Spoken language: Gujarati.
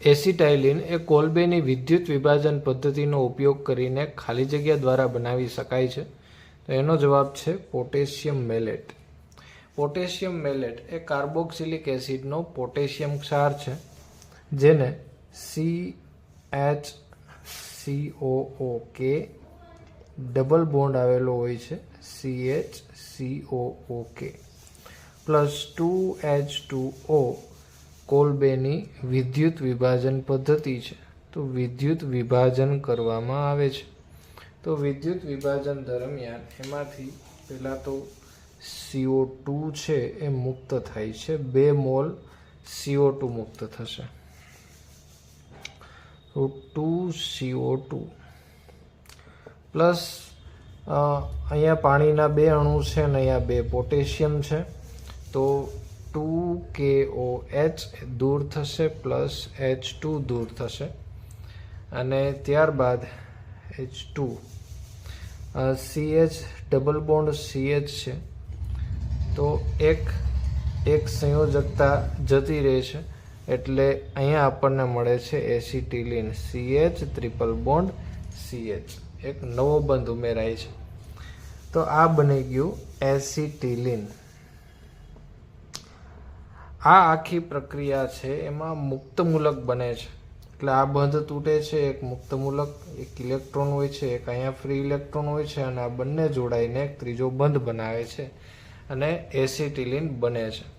એસિટાઇલિન એ કોલબેની વિદ્યુત વિભાજન પદ્ધતિનો ઉપયોગ કરીને ખાલી જગ્યા દ્વારા બનાવી શકાય છે. તો એનો જવાબ છે પોટેશિયમ મેલેટ. પોટેશિયમ મેલેટ એ કાર્બોક્સિલિક એસિડનો પોટેશિયમ ક્ષાર છે, જેને સી એચ સી ઓ કે ડબલ બોન્ડ આવેલો હોય છે C H C O K plus two H two O કોલબેની વિદ્યુત વિભાજન પદ્ધતિ છે. તો વિદ્યુત વિભાજન કરવામાં આવે છે. તો વિદ્યુત વિભાજન દરમિયાન એમાંથી પહેલાં તો સીઓ ટુ છે એ મુક્ત થાય છે. બે મોલ સીઓ ટુ મુક્ત થશે. ટુ સીઓ ટુ પ્લસ અહીંયા પાણીના બે અણુ છે અને અહીંયા બે પોટેશિયમ છે. તો ટુ કે ઓ એચ દૂર થશે પ્લસ એચ ટુ દૂર થશે. અને ત્યારબાદ H two C H double bond C H છે. તો એક એક સંયોજકતા જતી રહે છે એટલે અહીંયા આપણને મળે છે acetylene C H triple bond C H એક નવો બંધ ઉમેરાય છે. તો આ બની ગયું એસિટિલિન. આ આખી પ્રક્રિયા છે, એમાં મુક્તમૂલક બને છે. એટલે આ બંધ તૂટે છે, એક મુક્તમૂલક, એક ઇલેક્ટ્રોન હોય છે, એક અહીંયા ફ્રી ઇલેક્ટ્રોન હોય છે અને આ બંને જોડાઈને એક ત્રીજો બંધ બનાવે છે અને એસિટિલિન બને છે.